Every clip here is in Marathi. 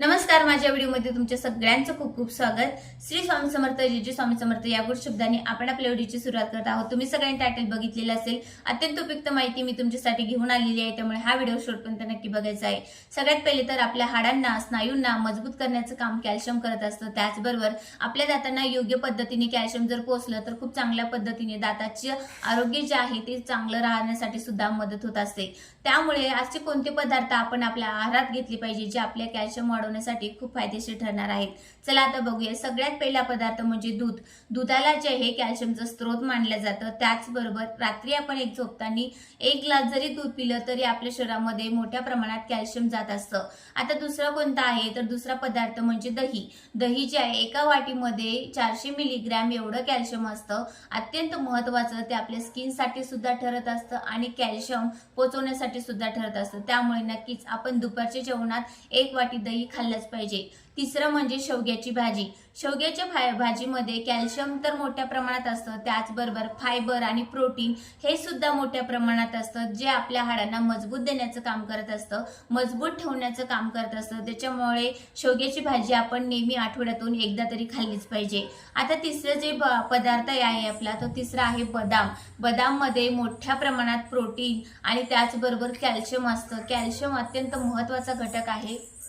नमस्कार माझ्या व्हिडिओमध्ये तुमच्या सगळ्यांचं खूप खूप स्वागत. श्री स्वामी समर्थ जे स्वामी समर्थ. या गुड शब्दाने आपण आपल्या व्हिडिओची सुरुवात करत आहोत. तुम्ही सगळ्यांनी टायटल बघितलेलं असेल अत्यंत उपयुक्त माहिती मी तुमच्यासाठी घेऊन आलेली आहे. त्यामुळे हा व्हिडिओ शेवटपर्यंत नक्की बघायचा आहे. सगळ्यात पहिले तर आपल्या हाडांना स्नायूंना मजबूत करण्याचं काम कॅल्शियम करत असतं. त्याचबरोबर आपल्या दातांना योग्य पद्धतीने कॅल्शियम जर पोहोचलं तर खूप चांगल्या पद्धतीने दाताचे आरोग्य जे आहे ते चांगलं राहण्यासाठी सुद्धा मदत होत असते. त्यामुळे असे कोणते पदार्थ आपण आपल्या आहारात घेतले पाहिजे जे आपल्या कॅल्शियम वाढवण्यासाठी खूप फायदेशीर ठरणार आहेत? चला आता बघूया. सगळ्यात पहिला पदार्थ म्हणजे दूध. दुधाला जे हे कॅल्शियमचं स्रोत मानलं जातं. त्याचबरोबर रात्री आपण एक झोपताना एक ग्लास जरी दूध पिलं तरी आपल्या शरीरामध्ये मोठ्या प्रमाणात कॅल्शियम जात असतं. आता दुसरा कोणता आहे? तर दुसरा पदार्थ म्हणजे दही. दही जे आहे एका वाटीमध्ये चारशे मिलीग्रॅम एवढं कॅल्शियम असतं. अत्यंत महत्वाचं ते आपल्या स्किनसाठी सुद्धा ठरत असतं आणि कॅल्शियम पोचवण्यासाठी सुद्धा ठरत असतं. त्यामुळे नक्कीच आपण दुपारच्या जेवणात एक वाटी दही खाल्लंच पाहिजे. तिसरं म्हणजे शेवग्याची भाजी. शेवग्याच्या भा भाजीमध्ये कॅल्शियम तर मोठ्या प्रमाणात असतं त्याचबरोबर फायबर आणि प्रोटीन हे सुद्धा मोठ्या प्रमाणात असतं जे आपल्या हाडांना मजबूत देण्याचं काम करत असतं मजबूत ठेवण्याचं काम करत असतं. त्याच्यामुळे शेवग्याची भाजी आपण नेहमी आठवड्यातून एकदा तरी खाल्लीच पाहिजे. आता तिसरं जे ब- पदार्थ आहे आपला तो तिसरा आहे बदाम. बदाममध्ये मोठ्या प्रमाणात प्रोटीन आणि त्याचबरोबर कॅल्शियम असतं. कॅल्शियम अत्यंत महत्त्वाचा घटक आहे.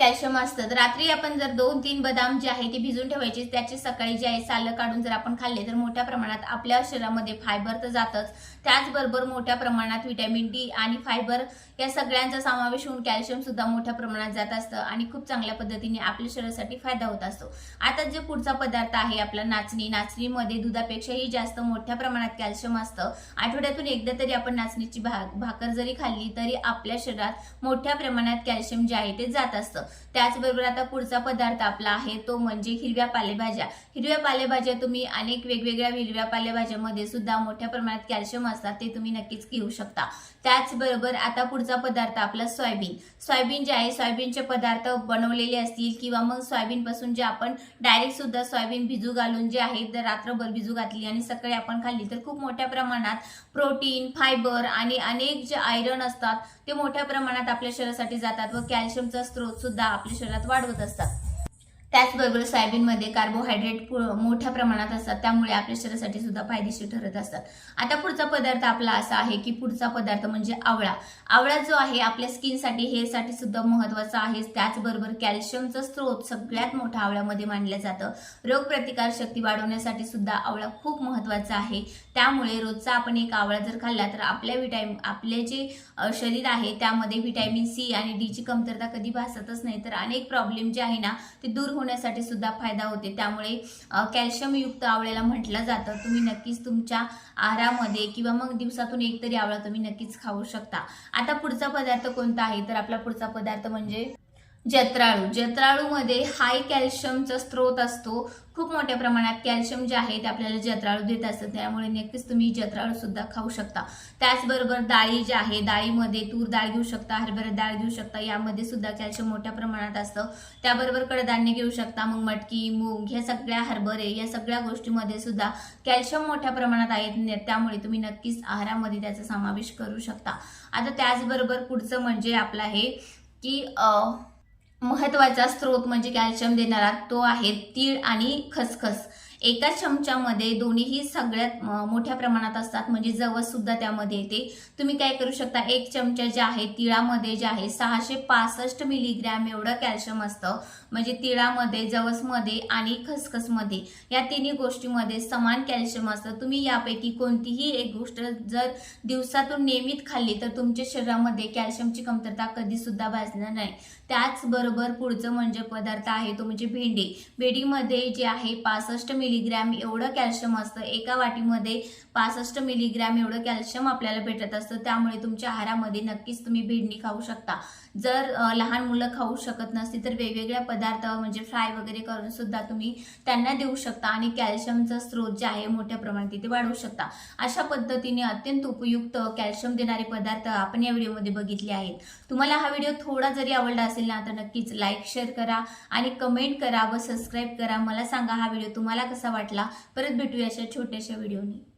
कॅल्शियम असतं. तर रात्री आपण जर दोन तीन बदाम जे आहे ते भिजून ठेवायचे त्याचे सकाळी जे आहे सालं काढून जर आपण खाल्ले तर मोठ्या प्रमाणात आपल्या शरीरामध्ये फायबर तर जातच. त्याचबरोबर मोठ्या प्रमाणात व्हिटॅमिन डी आणि फायबर या सगळ्यांचा समावेश होऊन कॅल्शियम सुद्धा मोठ्या प्रमाणात जात असतं आणि खूप चांगल्या पद्धतीने आपल्या शरीरासाठी फायदा होत असतो. आता जे पुढचा पदार्थ आहे आपला नाचणी. नाचणीमध्ये दुधापेक्षाही जास्त मोठ्या प्रमाणात कॅल्शियम असतं. आठवड्यातून एकदा तरी आपण नाचणीची भाकर जरी खाल्ली तरी आपल्या शरीरात मोठ्या प्रमाणात कॅल्शियम जे आहे ते जात असतं. त्याचबरोबर आता पुढचा पदार्थ आपला आहे तो म्हणजे हिरव्या पालेभाज्या. हिरव्या पालेभाज्या तुम्ही अनेक वेगवेगळ्या हिरव्या पालेभाज्यामध्ये सुद्धा मोठ्या प्रमाणात कॅल्शियम असतात ते तुम्ही नक्कीच घेऊ शकता. त्याचबरोबर आता पुढचा पदार्थ आपला सोयाबीन. सोयाबीन जे आहे सोयाबीनचे पदार्थ बनवलेले असतील किंवा मग सोयाबीनपासून जे आपण डायरेक्ट सुद्धा सोयाबीन भिजू घालून जे आहे तर रात्रभर भिजू घातली आणि सकाळी आपण खाल्ली तर खूप मोठ्या प्रमाणात प्रोटीन फायबर आणि अनेक जे आयरन असतात ते मोठ्या प्रमाणात आपल्या शरीरासाठी जातात व कॅल्शियमचा स्रोत सुद्धा आपल्या शरीरात वाढवत असतात. त्याचबरोबर सोयाबीनमध्ये कार्बोहायड्रेट पु- मोठ्या प्रमाणात असतात. त्यामुळे आपल्या शरीरासाठी सुद्धा फायदेशीर ठरत असतात. आता पुढचा पदार्थ आपला असा आहे की पुढचा पदार्थ म्हणजे आवळा. आवळा जो आहे आपल्या स्किनसाठी हेअरसाठी सुद्धा महत्त्वाचा आहे. त्याचबरोबर कॅल्शियमचा स्रोत सगळ्यात मोठा आवळ्यामध्ये मानलं जातं. रोगप्रतिकार शक्ती वाढवण्यासाठी सुद्धा आवळा खूप महत्त्वाचा आहे. त्यामुळे रोजचा आपण एक आवळा जर खाल्ला तर आपल्या विटॅमिन आपले जे शरीर आहे त्यामध्ये व्हिटॅमिन सी आणि डीची कमतरता कधी भासतच नाही. तर अनेक प्रॉब्लेम जे आहे ना ते दूर होण्यासाठी सुद्धा फायदा होते. त्यामुळे कॅल्शियमयुक्त कॅल्शियम युक्त आवळ्याला म्हटलं जातं. तुम्ही नक्कीच तुमच्या आहारामध्ये किंवा मग दिवसातून एक तरी आवळा तुम्ही नक्कीच खाऊ शकता. आता पुढचा पदार्थ कोणता आहे? तर आपला पुढचा पदार्थ म्हणजे जत्राळू. जत्राळूमध्ये हाय कॅल्शियमचा स्रोत असतो. खूप मोठ्या प्रमाणात कॅल्शियम जे आहे ते आपल्याला जत्राळू देत असतं त्यामुळे नक्कीच तुम्ही जत्राळू सुद्धा खाऊ शकता. त्याचबरोबर डाळी जे आहे डाळीमध्ये तूर डाळ घेऊ शकता हरभरा डाळ घेऊ शकता यामध्ये सुद्धा कॅल्शियम मोठ्या प्रमाणात असतं. त्याबरोबर कडधान्य घेऊ शकता मग मटकी मूग ह्या सगळ्या हरभरे या सगळ्या गोष्टीमध्ये सुद्धा कॅल्शियम मोठ्या प्रमाणात आहेत. न- त्यामुळे तुम्ही नक्कीच आहारामध्ये त्याचा समावेश करू शकता. आता त्याचबरोबर पुढचं म्हणजे आपलं आहे की महत्त्वाचा स्रोत म्हणजे कॅल्शियम देणारा तो आहे तीळ आणि खसखस. एका चमच्यामध्ये दोन्हीही सगळ्यात मोठ्या प्रमाणात असतात. म्हणजे जवस सुद्धा त्यामध्ये येते. तुम्ही काय करू शकता एक चमचा जे आहे तिळामध्ये जे आहे सहाशे पासष्ट मिलीग्रॅम एवढं कॅल्शियम असतं. म्हणजे तिळामध्ये जवसमध्ये आणि खसखसमध्ये या तिन्ही गोष्टीमध्ये समान कॅल्शियम असतं. तुम्ही यापैकी कोणतीही एक गोष्ट जर दिवसातून नियमित खाल्ली तर तुमच्या शरीरामध्ये कॅल्शियमची कमतरता कधी सुद्धा भासणार नाही. त्याचबरोबर पुढचं म्हणजे पदार्थ आहे तो म्हणजे भेंडी. भेंडीमध्ये जे आहे पासष्ट मिलीग्रॅम एवढं कॅल्शियम असतं. एका वाटीमध्ये पासष्ट मिलीग्रॅम एवढं कॅल्शियम आपल्याला भेटत असतं. त्यामुळे तुमच्या आहारामध्ये नक्कीच तुम्ही भेंडी खाऊ शकता. जर लहान मुलं खाऊ शकत नसतील तर वेगवेगळ्या पदार्थ म्हणजे फ्राय वगैरे करून सुद्धा तुम्ही त्यांना देऊ शकता आणि कॅल्शियमचा स्रोत जे आहे मोठ्या प्रमाणात तिथे वाढवू शकता. अशा पद्धतीने अत्यंत उपयुक्त कॅल्शियम देणारे पदार्थ आपण या व्हिडिओमध्ये बघितले आहेत. तुम्हाला हा व्हिडिओ थोडा जरी आवडला असेल ना तर नक्कीच लाईक शेअर करा आणि कमेंट करा व सबस्क्राईब करा. मला सांगा हा व्हिडिओ तुम्हाला कसा वाटला? परत भेटूया अशा छोट्याशा व्हिडिओनी